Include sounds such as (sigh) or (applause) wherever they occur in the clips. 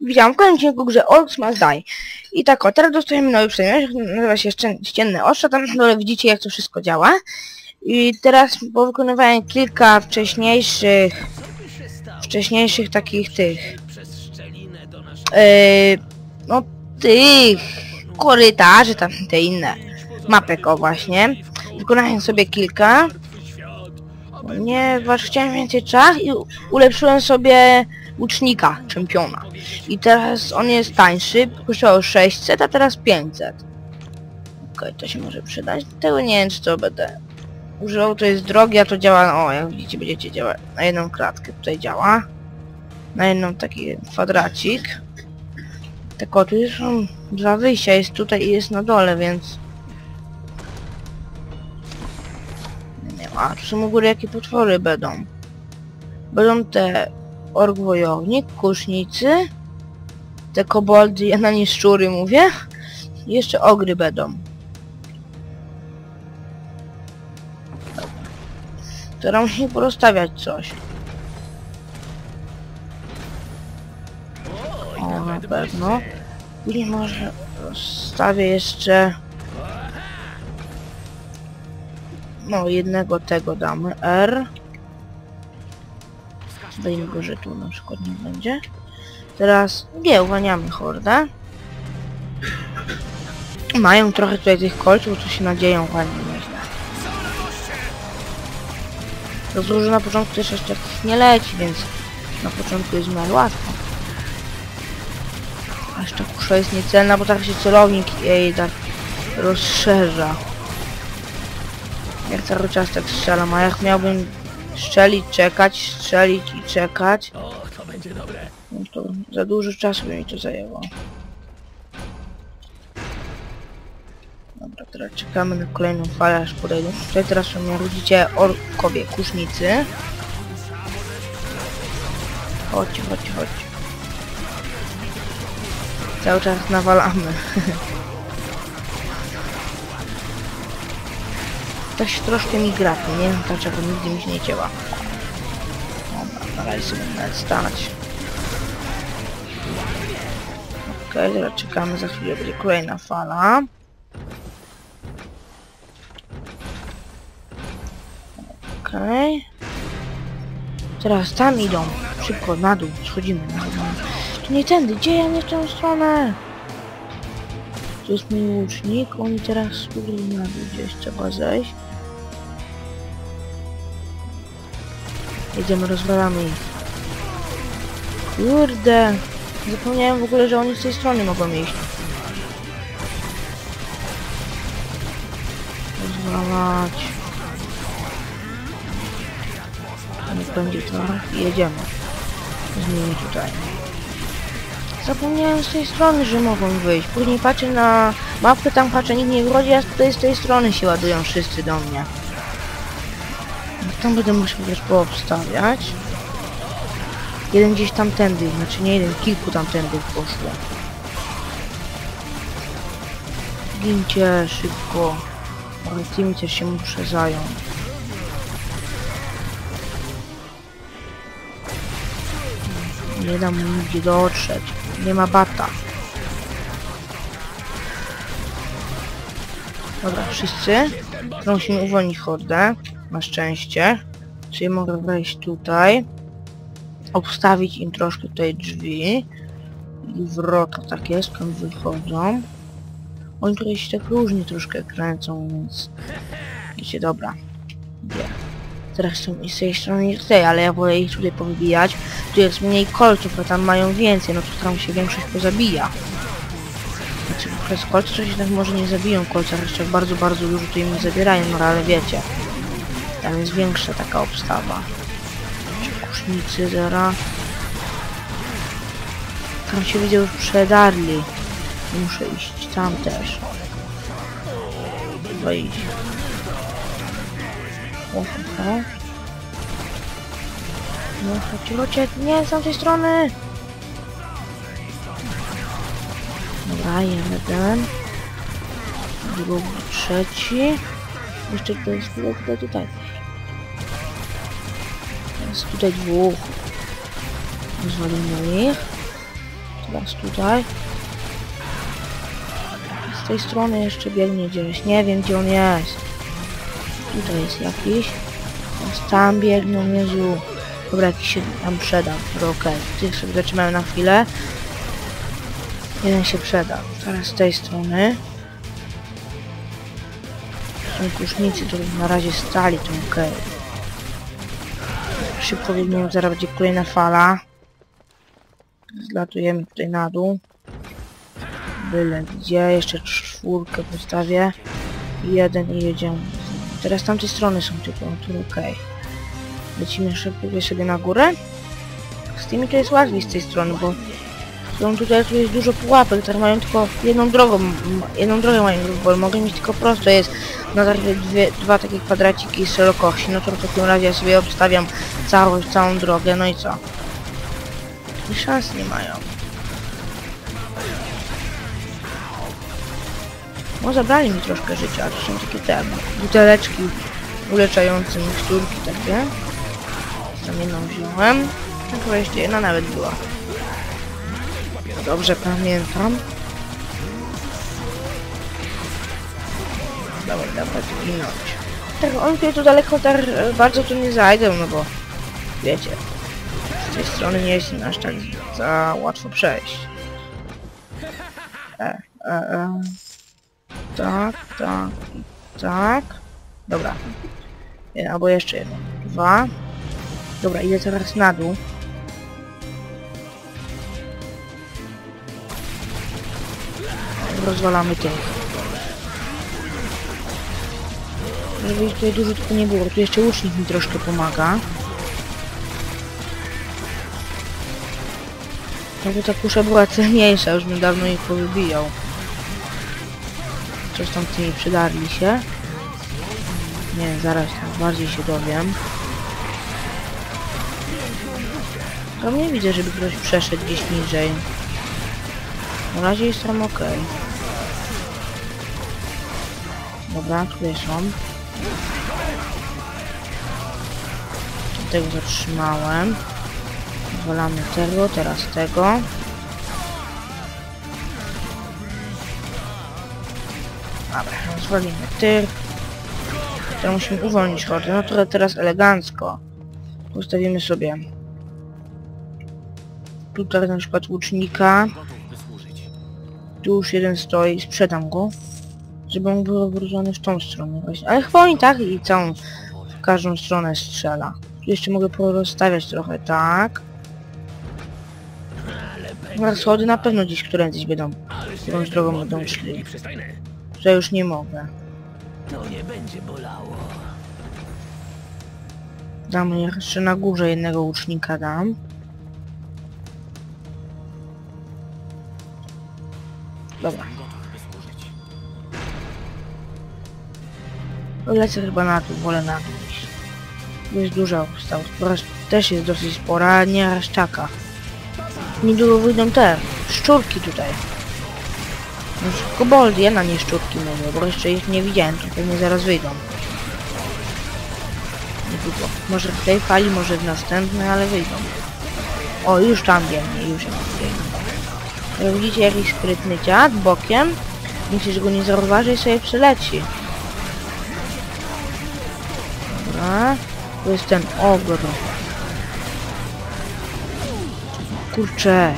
widziałam w kolejnym odcinku grze Orcs Must Die. I tak o, teraz dostajemy nowy przedmiot, nazywa się Ścienne Ostrza, tam dole widzicie jak to wszystko działa. I teraz po wykonywaniu kilka wcześniejszych, wcześniejszych takich tych, yy, no tych korytarzy, tam te inne, mapek o właśnie. Wykonałem sobie kilka, ponieważ chciałem więcej czach i ulepszyłem sobie łucznika, czempiona. I teraz on jest tańszy, kosztował 600, a teraz 500. Okej, to się może przydać. Tego nie wiem, czy to będę używał, to jest drogie, a to działa, o, jak widzicie, będziecie działać na jedną kratkę, tutaj działa. Na jedną taki kwadracik. Tak o, tu już są dwa wyjścia, jest tutaj i jest na dole, więc... Nie wiem, a tu są u góry jakie potwory będą. Będą te ork wojownik, kusznicy, te koboldy, ja na nie szczury mówię. Jeszcze ogry będą. Teraz musimy porozstawiać coś. O, na pewno. Później może rozstawię jeszcze... No, jednego tego damy. R. Dajmy go, że tu na przykład nie będzie. Teraz G, uwalniamy hordę. Mają trochę tutaj tych kolców, to się nadzieją ładnie nieźle. Że na początku też jeszcze takich nie leci, więc na początku jest w miarę łatwo. A jeszcze kusza jest niecelna, bo tak się celownik jej tak rozszerza. Jak cały czas tak strzelam, a jak miałbym strzelić, czekać, strzelić i czekać, O, to będzie dobre. no to za dużo czasu mi to zajęło. Dobra, teraz czekamy na kolejną falę, aż podejdą. Tutaj teraz są, jak widzicie, orkowie, kusznicy. Chodźcie, chodźcie, chodźcie. Cały czas nawalamy. (laughs) To się troszkę mi gra, nie wiem dlaczego nigdy mi się nie cięła. Dobra, na razie sobie nawet stać. Okej, teraz czekamy, za chwilę będzie kolejna fala. Okej. Teraz tam idą. Szybko, na dół, schodzimy na dół. To nie tędy, gdzie ja nie w tą stronę? Tu jest mój łucznik, oni teraz na dół gdzieś trzeba zejść. Jedziemy, rozwalamy ich. Kurde! Zapomniałem w ogóle, że oni z tej strony mogą iść. Rozwalać. Niech będzie to. Jedziemy. Z nimi tutaj. Zapomniałem z tej strony, że mogą wyjść. Później patrzę na mapę, tam patrzę, nikt nie wchodzi, a tutaj z tej strony się ładują wszyscy do mnie. Tam będę musiał też poobstawiać. Jeden gdzieś tamtędy, znaczy nie jeden, kilku tamtędy poszło. Gincie szybko. Ale tymi też się muszę zająć. Nie dam mu nigdzie dotrzeć. Nie ma bata. Dobra, wszyscy. Musimy uwolnić hordę. Na szczęście. Czyli mogę wejść tutaj. Obstawić im troszkę tutaj drzwi. I wrota tak jest, tam wychodzą. Oni tutaj się tak różnie troszkę kręcą, więc... Wiecie, dobra. Gdzie? Teraz są z tej strony z tej, ale ja wolę ich tutaj powybijać. Tu jest mniej kolców, a tam mają więcej, no to tam się większość pozabija. Znaczy, przez kolce to się tak może nie zabiją kolce, ale jeszcze bardzo, bardzo dużo tutaj mi zabierają, no ale wiecie. Tam jest większa taka obstawa. Kusznicy zera. Tam się widzę już przedarli. Muszę iść tam też. Chyba iść. Oho. No chodźcie, nie, z tamtej strony! Dobra, jeden. Drugi, trzeci. Jeszcze tutaj jest, tutaj. Jest tutaj dwóch. Rozwalimy ich. Teraz tutaj. Z tej strony jeszcze biegnie gdzieś. Nie wiem gdzie on jest. Tutaj jest jakiś. Teraz tam biegną, Jezu. Dobra, jakiś się tam przeda. Okej. Tych sobie zatrzymałem na chwilę. Jeden się przeda. Teraz z tej strony. Są kusznicy, to na razie stali, to okej. Szybko biegniemy, zaraz będzie kolejna fala. Zlatujemy tutaj na dół. Byle gdzie, jeszcze czwórkę postawię. Jeden i jedziemy. Teraz tamte strony są tylko, tu okej. Lecimy szybko sobie na górę. Z tymi to jest łatwiej z tej strony, bo są tutaj tu jest dużo pułapek, które mają tylko jedną drogą, jedną drogę mają, bo mogę mieć tylko prosto, jest na zasadzie dwie, dwa takie kwadraciki z szerokości, no to w takim razie ja sobie obstawiam całą, całą drogę, no i co? I szans nie mają. No zabrali mi troszkę życia, to są takie te buteleczki uleczające miksturki takie. Tam jedną wziąłem, chyba jeszcze jedna nawet była. Dobrze pamiętam. Dawaj, dawaj, ginąć. Tak, on tutaj tu daleko tak e, bardzo tu nie zajdę, no bo wiecie, z tej strony nie jest aż tak za łatwo przejść. E, e, e. Tak, tak, tak. Dobra. E, albo jeszcze jedno. Dwa. Dobra, idę teraz na dół. Rozwalamy tych. Żeby ich tutaj dużo tylko nie było. Tu jeszcze łucznik mi troszkę pomaga. Jakby ta kusza była cenniejsza, już bym dawno ich powybijał. Coś tam tymi przydarli się. Nie zaraz tam bardziej się dowiem. Tam nie widzę, żeby ktoś przeszedł gdzieś niżej. Na razie tam ok. Dobra, tutaj są. Tego zatrzymałem. Zwalamy tego, teraz tego. Dobra, zwalimy tych. Teraz musimy uwolnić hordę. No to teraz elegancko. Ustawimy sobie tutaj na przykład łucznika. Tu już jeden stoi, sprzedam go. Żeby on był obrócony w tą stronę. Ale chyba tak i całą, w każdą stronę strzela. Tu jeszcze mogę porozstawiać trochę, tak. Na schody na pewno gdzieś którędyś będą, którąś drogą będą szli. Że już nie mogę. To nie będzie bolało. Dam jeszcze na górze jednego łucznika dam. Dobra. Lecę chyba na dół, wolę na dół jest duża obstał. Też jest dosyć spora, nie raszczaka. Niedługo wyjdą te szczurki tutaj. Już koboldy, ja na nie szczurki mówię, bo jeszcze ich nie widziałem, to pewnie zaraz wyjdą. Niedługo. Może w tej fali, może w następnej, ale wyjdą. O, już tam biegnie, już tam biegnie. Widzicie jakiś sprytny dziad bokiem, że go nie zauważy i sobie przyleci. Dobra, to jest ten ogr. Kurczę.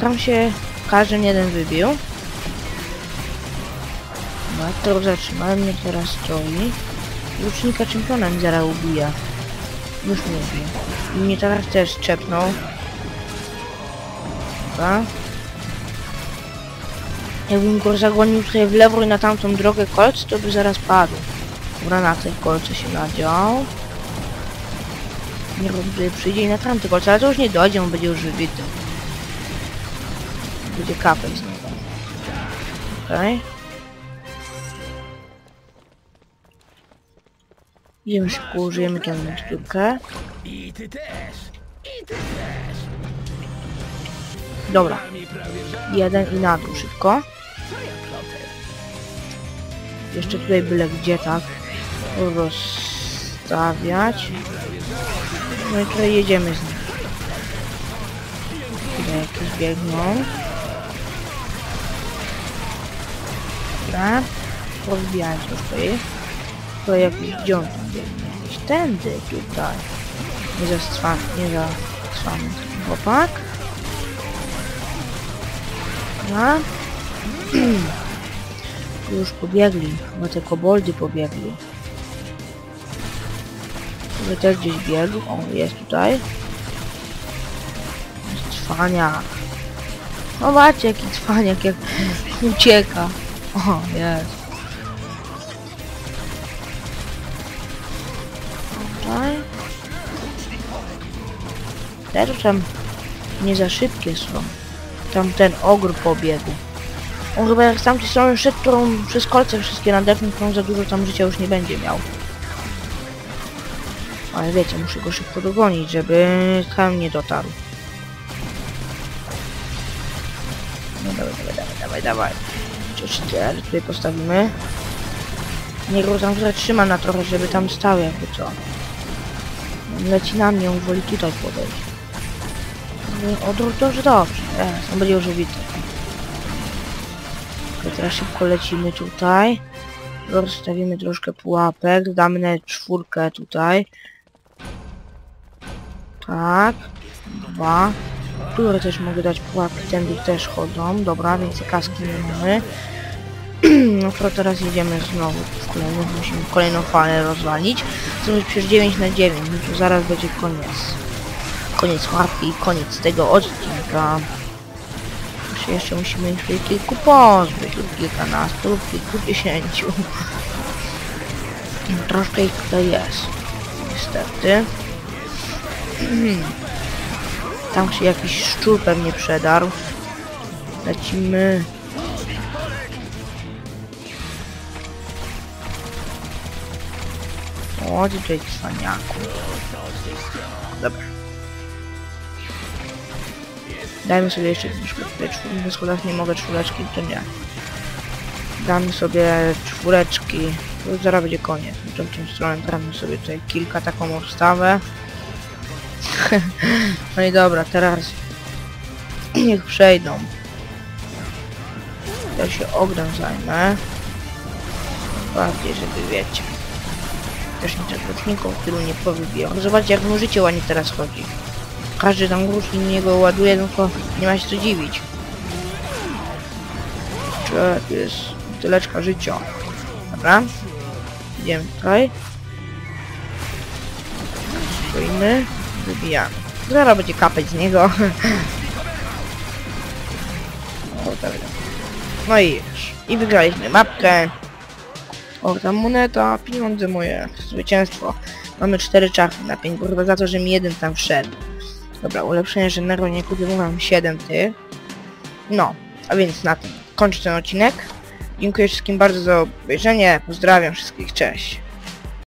Tam się każdy jeden wybił. No, to zatrzymałem mnie teraz stoi. Łucznika czempiona mi zaraz ubija. Już mówię. I mnie teraz też czepnął. Dobra. Jakbym go zagonił tutaj w lewo i na tamtą drogę kolc, to by zaraz padł. Dobra, na te kolce się nadział. Nie tutaj przyjdzie i na tamte kolce, ale to już nie dojdzie, on będzie już wybity. Będzie kapel z niego. Okej. Idziemy szybko, użyjemy miksturkę. I ty też. Dobra, Mi prawie żal. jeden i na dół szybko. Jeszcze tutaj byle gdzie, tak? Roz... stawiać. No i tutaj jedziemy z nim. Tutaj jakieś biegną. Dobra. Podbijać do swojej. To jakiś on biegnie? Jakiś tędy tutaj. Nie zastrwa, nie zastrwamy ten chłopak. Dobra. (clears throat) Już pobiegli, bo te koboldy pobiegli. Tutaj też gdzieś biegł. O, jest tutaj. Cwaniak. Zobaczcie jaki cwaniak, jak (laughs) ucieka. O, jest. Tutaj. Te to tam nie za szybkie są. Tam ten ogr pobiegł. On chyba jak tamtej strony szedł, którą przez kolce wszystkie nadepnął, on za dużo tam życia już nie będzie miał. Ale wiecie, muszę go szybko dogonić, żeby tam nie dotarł. No dawaj, dawaj, dawaj, dawaj, dawaj. Cztery tutaj postawimy. Niech go tam zatrzyma na trochę, żeby tam stał jakby co. Leci na mnie, woli tutaj podejść. No, O, dobrze, dobrze. Jest, on będzie. Okej, teraz szybko lecimy tutaj. Rozstawimy troszkę pułapek, damy na czwórkę tutaj. Tak. Dwa. Które też mogę dać pułapki, tędy też chodzą. Dobra, więcej kaski nie mamy. (clears throat) No to teraz jedziemy znowu w kolejną, musimy kolejną falę rozwalić. Zrobić przecież 9 na 9, no to zaraz będzie koniec. Koniec łapki koniec tego odcinka. Jeszcze, jeszcze musimy tutaj kilku pozbyć, lub kilkanastu, lub kilkudziesięciu. (laughs) Troszkę ich tutaj jest. Niestety. (clears throat) Tam się jakiś szczur pewnie przedarł. Lecimy. Tutaj cwaniaku. Dobra. Dajmy sobie jeszcze troszkę czwórki. Schodach nie mogę czwóreczki, to nie. Damy sobie czwóreczki. Już zaraz będzie koniec. Tą, tą stronę damy sobie tutaj kilka taką obstawę. (laughs) no i dobra, teraz (clears throat) niech przejdą. Ja się ogniem zajmę. Bardziej, żeby wiecie. Tych roczników, tylu nie powybijał. Zobaczcie jak mu życie ładnie teraz chodzi. Każdy tam grusz i niego ładuje, no to nie ma się co dziwić. Czy jest tyleczka życia. Dobra. Idziemy tutaj. Stoimy. Wybijamy. Zaraz będzie kapeć z niego. (laughs) No i już. I wygraliśmy mapkę. O, tam moneta, pieniądze moje, zwycięstwo. Mamy cztery czarny na 5, bo chyba za to, że mi jeden tam wszedł. Dobra, ulepszenie żadnego nie kupię, bo mam 7 tych. No, a więc na tym kończę ten odcinek. Dziękuję wszystkim bardzo za obejrzenie, pozdrawiam wszystkich, cześć.